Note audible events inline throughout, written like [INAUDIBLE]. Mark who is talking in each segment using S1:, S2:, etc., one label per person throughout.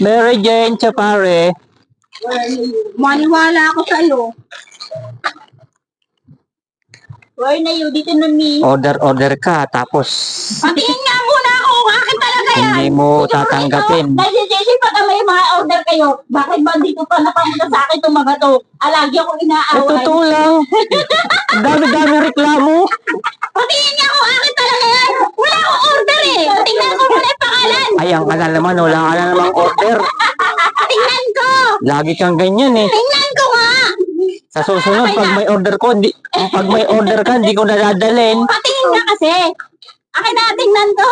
S1: Mary Jane Chapare.
S2: Maniwala ako sa'yo. Where na yun? Dito na mi.
S1: Order, order ka. Tapos,
S2: Patingin nga muna ako akin talaga yan.
S1: hindi mo tatanggapin.
S2: Jesse, pag may mga order kayo, bakit ba dito pa napamunta sa akin itong mga to? Alagi ako
S1: Eh,
S2: inaaway.
S1: totoo lang. Ang [LAUGHS] Dami-dami reklamo.
S2: Pangalan.
S1: Ay, ang kanal naman. Wala ka na namang order.
S2: Tingnan ko.
S1: Lagi kang ganyan eh.
S2: Tingnan ko nga.
S1: Sa susunod, pag may order ko, hindi, pag may order ka, hindi ko nadadalhin.
S2: Patingin nga kasi. Akin na, tingnan ko.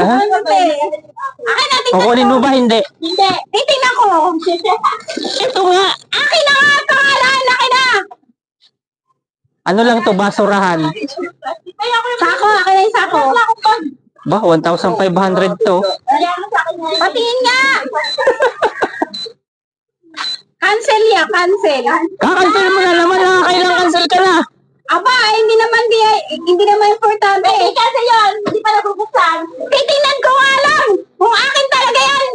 S1: Ah?
S2: Ano ba eh? Akin na, tingnan
S1: Kukunin mo
S2: ko.
S1: ba? Hindi.
S2: Hindi. Titingnan ko.
S1: Ito nga.
S2: Akin na nga ang pangalan. Akin na.
S1: Ano lang to basurahan?
S2: Sako, akin na yung sako.
S1: Ba, 1,500 to.
S2: Patingin nga. Cancel ya, cancel.
S1: Kakancel mo na naman. Nakakailang cancel ka na.
S2: Aba, hindi naman di, hindi naman importante. Hindi kasi yun, hindi pa nabubuksan. Titingnan ko nga lang kung akin talaga yan.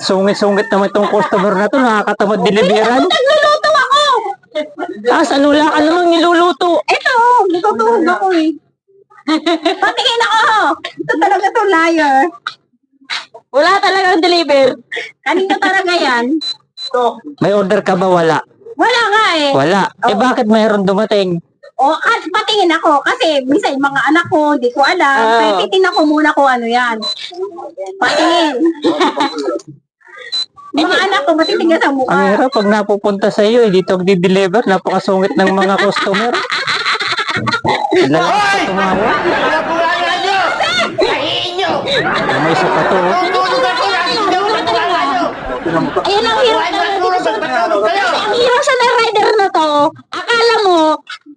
S1: Sungit-sungit naman itong customer na to. Nakakatamad deliveran.
S2: Nagluluto ako.
S1: Tapos ano lang, ano lang niluluto?
S2: Ito, nagtutuhog ako eh. Patingin ako. Ito talaga to liar. Wala talagang deliver. Kanino talaga yan?
S1: May order ka ba? Wala.
S2: Wala nga eh.
S1: Wala. Eh bakit mayroon dumating?
S2: O, at patingin ako kasi minsan yung mga anak ko, hindi ko alam.
S1: Oo.
S2: Kaya titingnan ko muna kung ano yan. Patingin. [LAUGHS] Mga anak ko, matitingnan sa
S1: Ang
S2: mukha.
S1: hirap pag napupunta sa iyo, eh, dito di-deliver, napakasungit ng mga customer. [LAUGHS] Lalakas ka tumawa.
S3: Pinakulangan nyo! Kahiin nyo!
S1: May isa pa to. oh.
S3: Tutulog ako! Pinakulangan nyo!
S2: Ayun ang hirap
S3: Kuhain
S2: na
S3: kayo!
S2: Ang hirap sa rider na to, akala mo,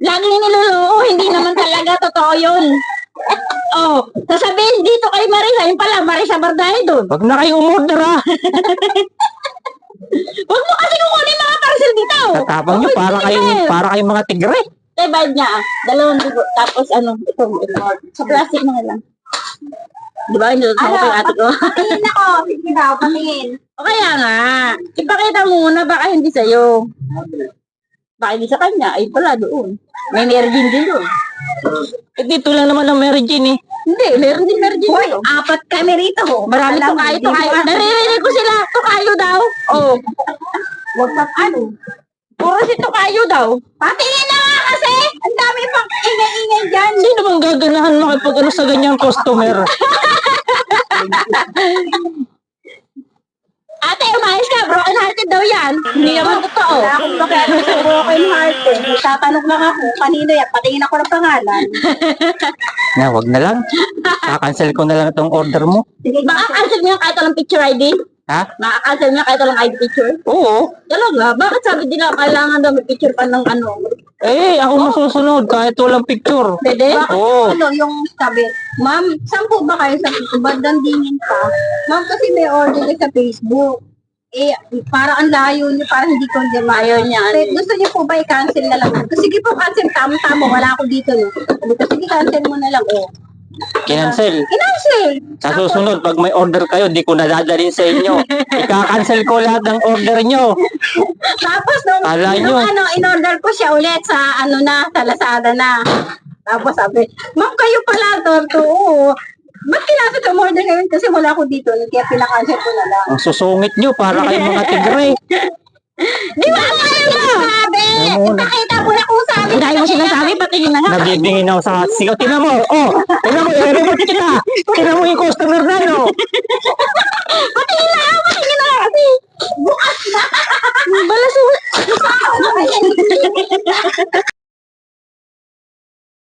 S2: laging niluloo, hindi naman talaga totoo yun. Oh, sasabihin dito kay Marisa, yung pala, Marisa Bardahe doon.
S1: Wag na kayong umorder ah. [LAUGHS]
S2: Huwag mo kasi kukunin mga parcel dito.
S1: Tatapang nyo, para kayong, para kayong mga tigre.
S2: Eh, bayad niya ah. Dalawang dugo. Tapos ano, ito, ito. Sa plastic na lang. Di ba? Hindi ano, ko yung ate ko. Patingin ako. Sige daw, patingin. O kaya nga. Ipakita mo muna, baka hindi sa'yo. Baka hindi sa kanya. Ay pala, doon. May mergin din doon.
S1: Eh, dito lang naman ang Mary Jane eh.
S2: Hindi, meron din mergin Hoy, apat kami rito. Marami to kayo, to kayo. Naririnig ko sila, to kayo daw. Oh. Huwag pa ano. Puro si to kayo daw. Patingin na nga kasi. Ang dami pang ingay-ingay dyan.
S1: Sino bang gaganahan makipag ano sa ganyang customer? [LAUGHS]
S2: Ate, umayos ka. Broken hearted daw yan. Hindi naman totoo. Wala akong pakialam sa broken hearted. Tatanong lang ako, kanino yan? Patingin ako ng pangalan. [LAUGHS]
S1: Na, wag na lang. Kakancel ko na lang itong order mo.
S2: Sige, baka cancel mo yung kahit walang picture ID?
S1: Ha?
S2: Mo yung kahit walang ID picture?
S1: Oo.
S2: Talaga? Bakit sabi nila kailangan daw may picture pa ng ano?
S1: Eh, ako masusunod kahit walang picture.
S2: Pwede?
S1: Oo.
S2: Ano yung sabi, ma'am, saan po ba kayo sa bandang dingin pa? Ma'am, kasi may order kayo sa Facebook. Eh, para ang layo niyo, para hindi ko hindi Ayaw niya. Eh, gusto niyo po ba i-cancel na lang? Kasi sige po, cancel. Tama-tama, wala ako dito. No? Sabi ko, sige, cancel mo na lang. Oh.
S1: Kinancel.
S2: I-cancel!
S1: Sa susunod, pag may order kayo, di ko nadadalhin sa inyo. Ika-cancel ko lahat ng order nyo.
S2: Tapos, nung,
S1: Kala
S2: nung
S1: nyo.
S2: ano, in-order ko siya ulit sa, ano na, sa Lazada na. Tapos sabi, ma'am, kayo pala to, to, oo. Ba't kinasa umorder ngayon? Kasi wala ako dito, kaya pinakancel ko na lang.
S1: Ang susungit nyo para kayong mga tigre. [LAUGHS]
S2: Di ba ako kayo sinasabi?
S1: Ano muna?
S2: Ipakita mo na kung sabi. Dahil mo sinasabi, patingin na nga.
S1: Nabibingin ako sa sigaw. Tingnan mo. Oh, tingnan mo. I-report kita. Tingnan mo yung customer na, no?
S2: Patingin na nga, patingin na. Kasi bukas na. Balas mo.